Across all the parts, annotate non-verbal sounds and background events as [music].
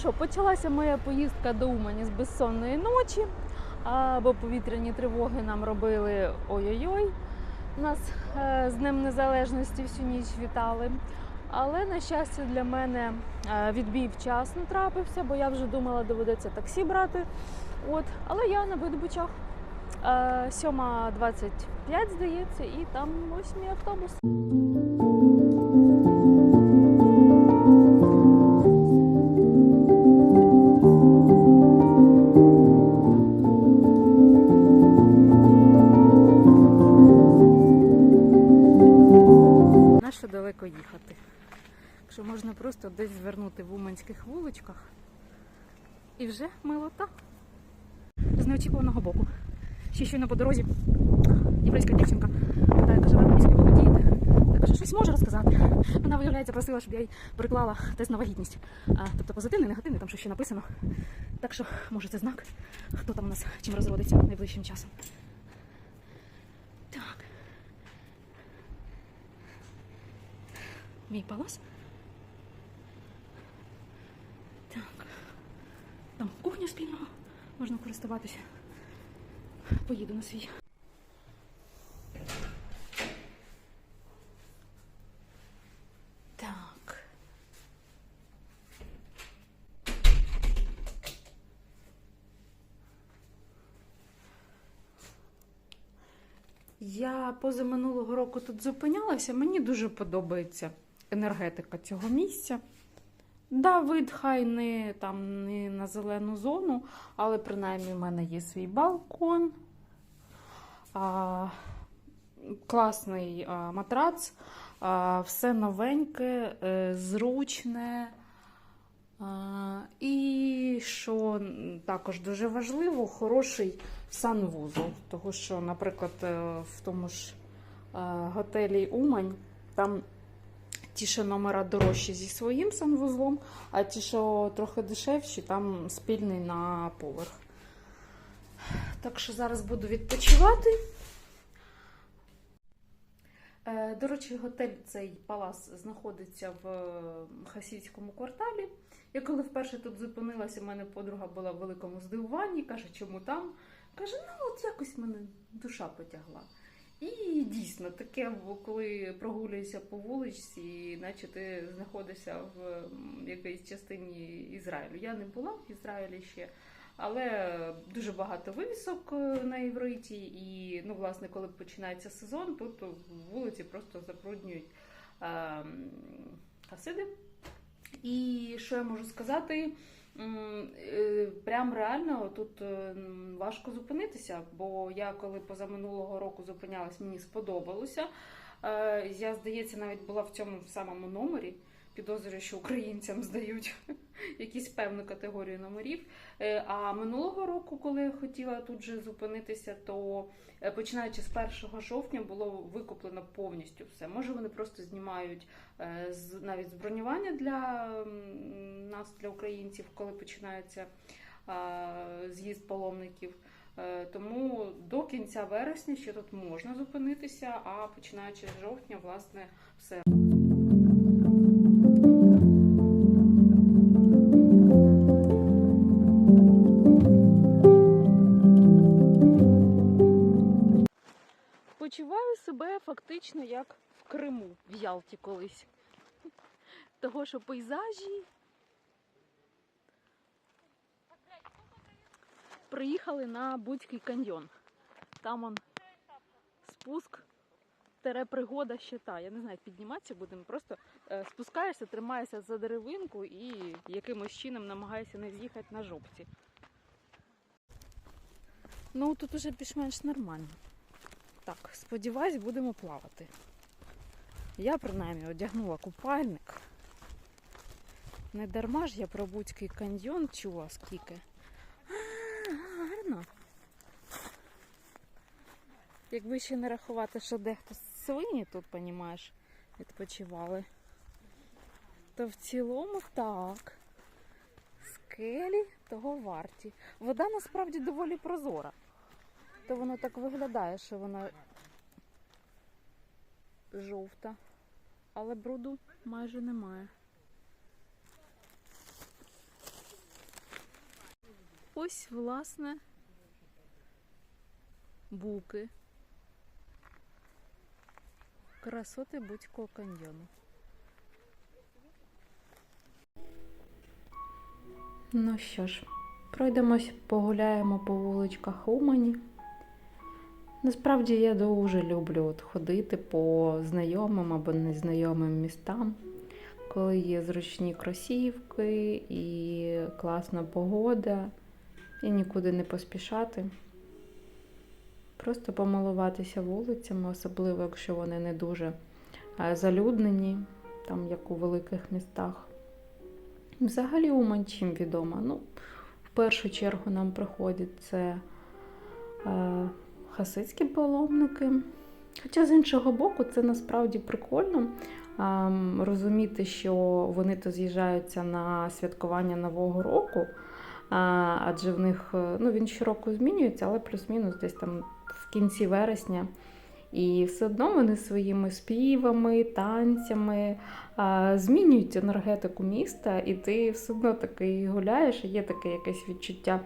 що, почалася моя поїздка до Умані з безсонної ночі, бо повітряні тривоги нам робили ой-ой-ой. Нас е, з Днем Незалежності всю ніч вітали. Але, на щастя, для мене е, відбій вчасно трапився, бо я вже думала, доведеться таксі брати. От, але я на видобичах. Е, 7.25, здається, і там ось мій автобус. Уманських вуличках і вже милота. З неочікуваного боку. Ще щойно по дорозі єврейська дівчинка, та яка живе в міській володієте, та каже, щось може розказати. Вона, виявляється, просила, щоб я їй приклала тест на вагітність. Тобто позитивний, негативний, там що ще написано. Так що, може, це знак, хто там у нас чим розродиться найближчим часом. Так. Мій палас. Так. Там кухня спільного. Можна користуватися. Поїду на свій. Я позаминулого року тут зупинялася. Мені дуже подобається енергетика цього місця. Да, вид хай не там не на зелену зону, але принаймні в мене є свій балкон. А, класний а, матрац, а, все новеньке, е, зручне. А, і що також дуже важливо, хороший санвузол. Тому що, наприклад, е, в тому ж е, готелі Умань там ті, що номера дорожчі зі своїм санвузлом, а ті, що трохи дешевші, там спільний на поверх. Так що зараз буду відпочивати. Е, До речі, готель цей палац знаходиться в е, Хасідському кварталі. Я коли вперше тут зупинилася, у мене подруга була в великому здивуванні, каже, чому там? Каже, ну от якось мене душа потягла. І дійсно таке, коли прогулюєшся по вулиці, наче ти знаходишся в якійсь частині Ізраїлю. Я не була в Ізраїлі ще, але дуже багато вивісок е, на івриті. І ну, власне, коли починається сезон, тут вулиці просто запруднюють е, хасиди. І що я можу сказати? Е, Прям реально тут е, важко зупинитися, бо я коли позаминулого року зупинялась, мені сподобалося. Е, Я, здається, навіть була в цьому самому номері. Підозрюю, що українцям здають [laughs] якісь певну категорію номерів. Е, А минулого року, коли хотіла тут же зупинитися, то е, починаючи з 1 жовтня було викуплено повністю все. Може, вони просто знімають е, з навіть з для нас, для українців, коли починається з'їзд паломників. Тому до кінця вересня ще тут можна зупинитися, а починаючи з жовтня, власне, все. Почуваю себе фактично як в Криму, в Ялті колись. Того, що пейзажі. Приїхали на Будський каньйон. Там он спуск, тере пригода ще та. Я не знаю, підніматися будемо. Просто е, спускаєшся, тримаєшся за деревинку і якимось чином намагаєшся не з'їхати на жопці. Ну тут уже більш-менш нормально. Так, сподіваюсь, будемо плавати. Я принаймні одягнула купальник. Не дарма ж я про Буцький каньйон чула скільки. Гарно. Якби ще не рахувати, що дехто свині тут, понімаєш, відпочивали. То в цілому так. Скелі того варті. Вода насправді доволі прозора. То воно так виглядає, що вона жовта, але бруду майже немає. ось, власне, буки. Красоти Будь-Ко каньйону. Ну що ж, пройдемось, погуляємо по вуличках Умані. Насправді я дуже люблю от ходити по знайомим або незнайомим містам, коли є зручні кросівки і класна погода, і нікуди не поспішати. Просто помилуватися вулицями, особливо якщо вони не дуже е, залюднені, там як у великих містах. Взагалі Умань чим відома? Ну, в першу чергу нам приходять це е, хасидські паломники. Хоча з іншого боку, це насправді прикольно розуміти, що вони то з'їжджаються на святкування Нового року, адже в них е, ну, він щороку змінюється, але плюс-мінус десь там в кінці вересня. І все одно вони своїми співами, танцями змінюють енергетику міста, і ти все одно такий гуляєш, і є таке якесь відчуття.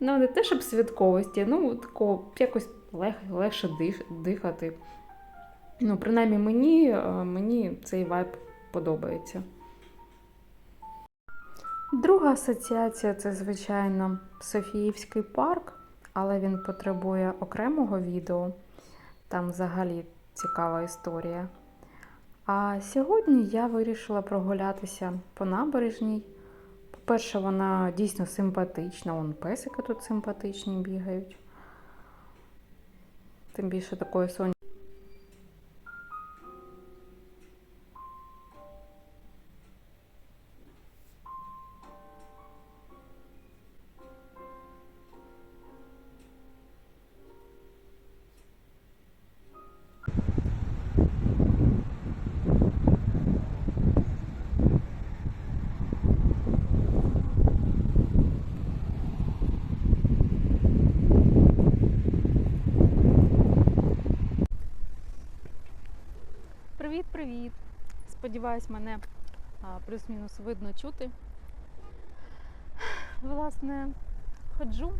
Ну, не те, щоб святковості, ну такого якось лег, легше дих, дихати. Ну, принаймні мені, е, мені цей вайб подобається. Друга асоціація це, звичайно, Софіївський парк, але він потребує окремого відео. Там взагалі цікава історія. А сьогодні я вирішила прогулятися по набережній. По-перше, вона дійсно симпатична, вон песики тут симпатичні бігають. Тим більше такої сонячної. Сподіваюсь, мене плюс-мінус видно чути. Власне, ходжу,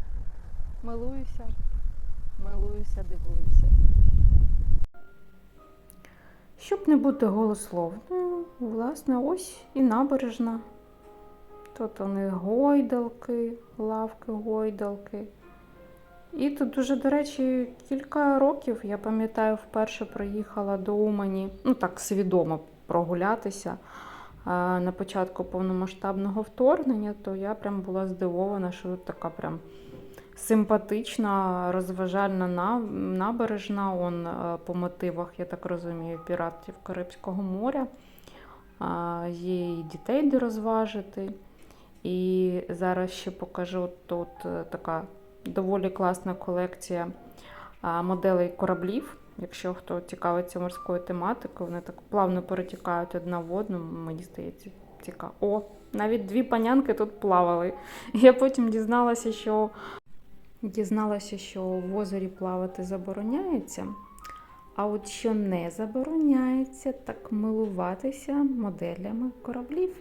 милуюся, милуюся, дивуюся. Щоб не бути голословною, власне, ось і набережна. Тут вони гойдалки, лавки, гойдалки. І тут дуже, до речі, кілька років, я пам'ятаю, вперше приїхала до Умані, ну так свідомо прогулятися на початку повномасштабного вторгнення, то я прям була здивована, що тут така прям симпатична, розважальна набережна. Он по мотивах, я так розумію, піратів Карибського моря. Є і дітей де розважити. І зараз ще покажу тут е, така доволі класна колекція моделей кораблів. Якщо хто цікавиться морською тематикою, вони так плавно перетікають одна в одну. Мені здається, цікаво. О, навіть дві панянки тут плавали. [laughs] Я потім дізналася, що дізналася, що в озері плавати забороняється. А от що не забороняється, так милуватися моделями кораблів.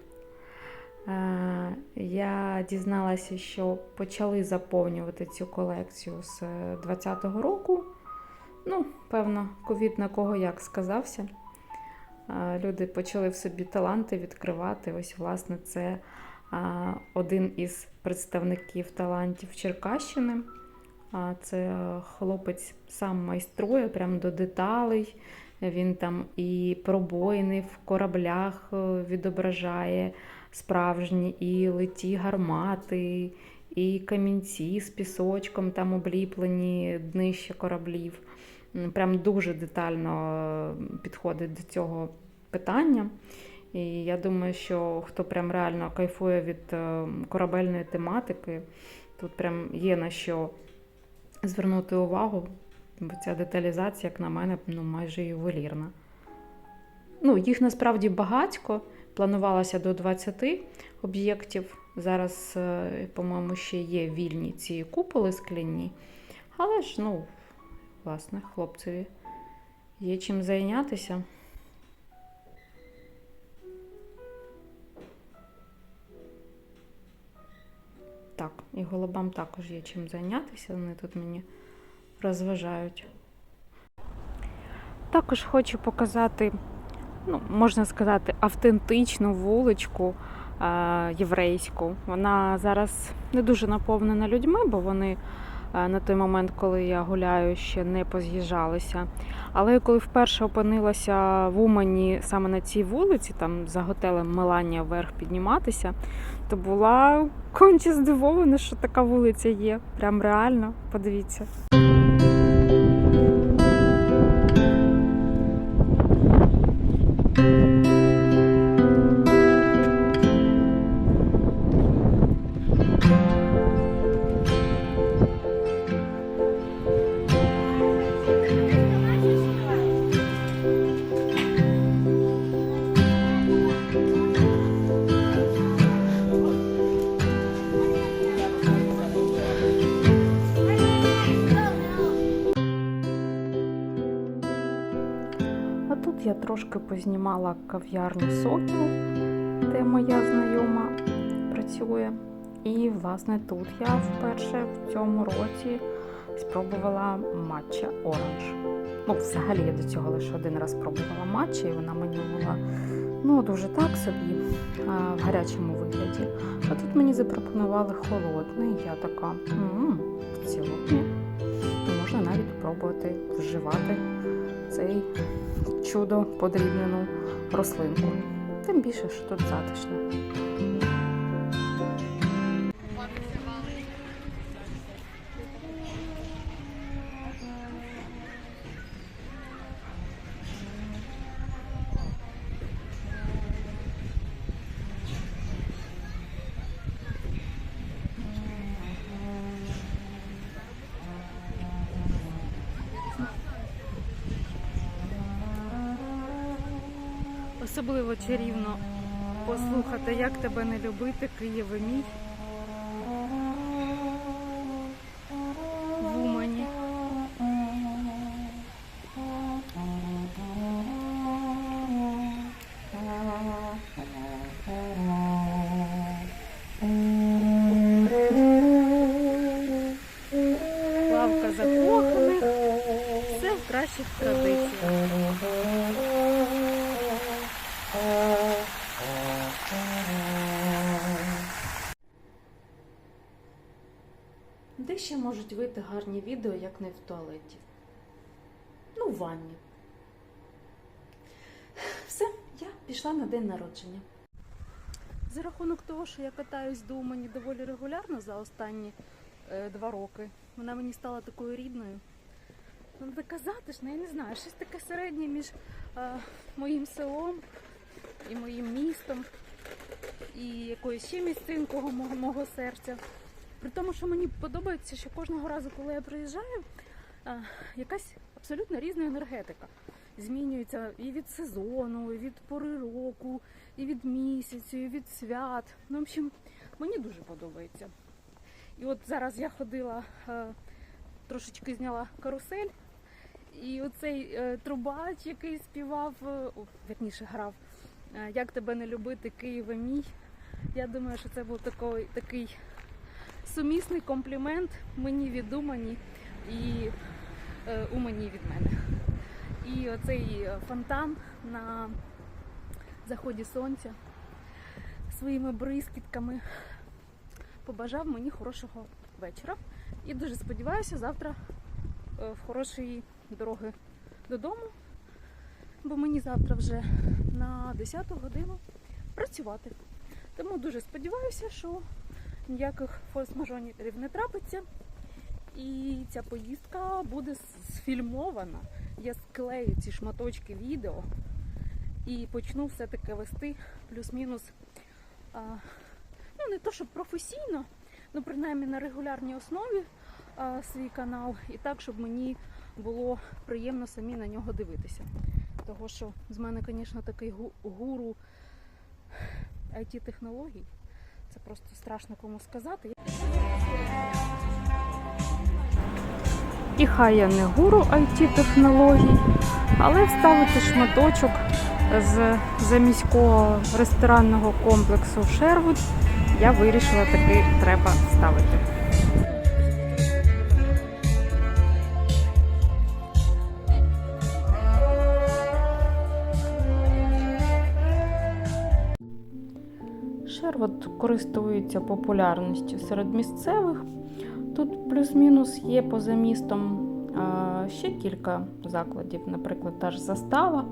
Е, Я дізналася, що почали заповнювати цю колекцію з 2020 року. Ну, певно, ковід на кого як сказався. Люди почали в собі таланти відкривати. Ось, власне, це один із представників талантів Черкащини. Це хлопець сам майструє прямо до деталей. Він там і пробоїни в кораблях е, відображає справжні, і леті гармати, і камінці з пісочком там обліплені днища кораблів. Прям дуже детально підходить до цього питання. І я думаю, що хто прям реально кайфує від е, корабельної тематики, тут прям є на що звернути увагу. Бо ця деталізація, як на мене, ну, майже ювелірна. Ну, їх насправді багатько. Планувалося до 20 об'єктів. Зараз, е, по-моєму, ще є вільні ці куполи скляні. Але ж, ну, власне, хлопцеві є чим зайнятися. Так, і голубам також є чим зайнятися, вони тут мені розважають. Також хочу показати, ну, можна сказати, автентичну вуличку е, єврейську. Вона зараз не дуже наповнена людьми, бо вони на той момент, коли я гуляю, ще не поз'їжджалися. Але коли вперше опинилася в Умані саме на цій вулиці, там за готелем Меланія вверх підніматися, то була конче здивована, що така вулиця є. Прям реально, подивіться. Познімала кав'ярню Сокіл, де моя знайома працює. І, власне, тут я вперше в цьому році спробувала матча оранж. Ну, взагалі я до цього лише один раз спробувала матча, і вона мені була ну, дуже так собі в гарячому вигляді. А тут мені запропонували холодний, я така, м в цілому можна навіть спробувати вживати цей чудо подрібнену рослинку. Тим більше, що тут затишно. Особливо чарівно послухати, як тебе не любити, Києве мій. Де ще можуть вийти гарні відео, як не в туалеті? Ну, в ванні. Все, я пішла на день народження. За рахунок того, що я катаюсь до Умані доволі регулярно за останні е, два роки, вона мені стала такою рідною. Ну, така затишна, я не знаю, щось таке середнє між е, моїм селом і моїм містом, і якоюсь ще місцинкою мого, мого серця. При тому, що мені подобається, що кожного разу, коли я приїжджаю, якась абсолютно різна енергетика. Змінюється і від сезону, і від пори року, і від місяцю, і від свят. Ну, в общем, мені дуже подобається. І от зараз я ходила, е, трошечки зняла карусель, і оцей е, трубач, який співав, е, о, вірніше грав, як тебе не любити, Києве мій. Я думаю, що це був такий, такий сумісний комплімент мені від Умані і е, Умані від мене. І оцей е, фонтан на заході сонця своїми бризкітками побажав мені хорошого вечора. І дуже сподіваюся, завтра е, в хорошої дороги додому, бо мені завтра вже на 10 годину працювати. Тому дуже сподіваюся, що ніяких форс-мажорів не трапиться. І ця поїздка буде сфільмована. Я склею ці шматочки відео і почну все-таки вести плюс-мінус. Ну, не то, щоб професійно, ну принаймні на регулярній основі свій канал, і так, щоб мені було приємно самі на нього дивитися. Того що з мене, звісно, такий гу- гуру IT-технологій. Це просто страшно кому сказати. І хай я не гуру IT-технологій, але вставити шматочок з заміського ресторанного комплексу Шервуд я вирішила таки треба ставити. Шервот користується популярністю серед місцевих. Тут плюс-мінус є поза містом ще кілька закладів, наприклад, та ж застава,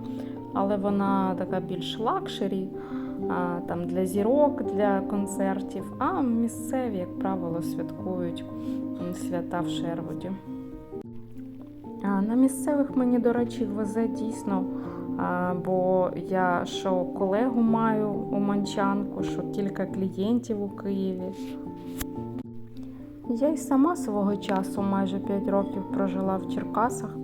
але вона така більш лакшері, там для зірок, для концертів. А місцеві, як правило, святкують свята в Шерводі. На місцевих мені, до речі, везе дійсно. Бо я що колегу маю у Манчанку, що кілька клієнтів у Києві. Я й сама свого часу майже 5 років прожила в Черкасах,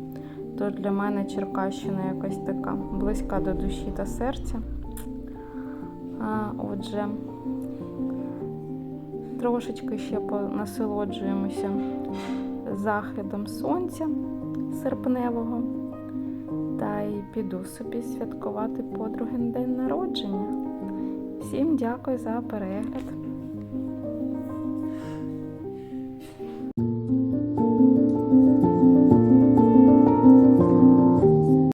то для мене Черкащина якась така близька до душі та серця. Отже, трошечки ще насолоджуємося заходом сонця серпневого. Та й піду собі святкувати подругин день народження. Всім дякую за перегляд.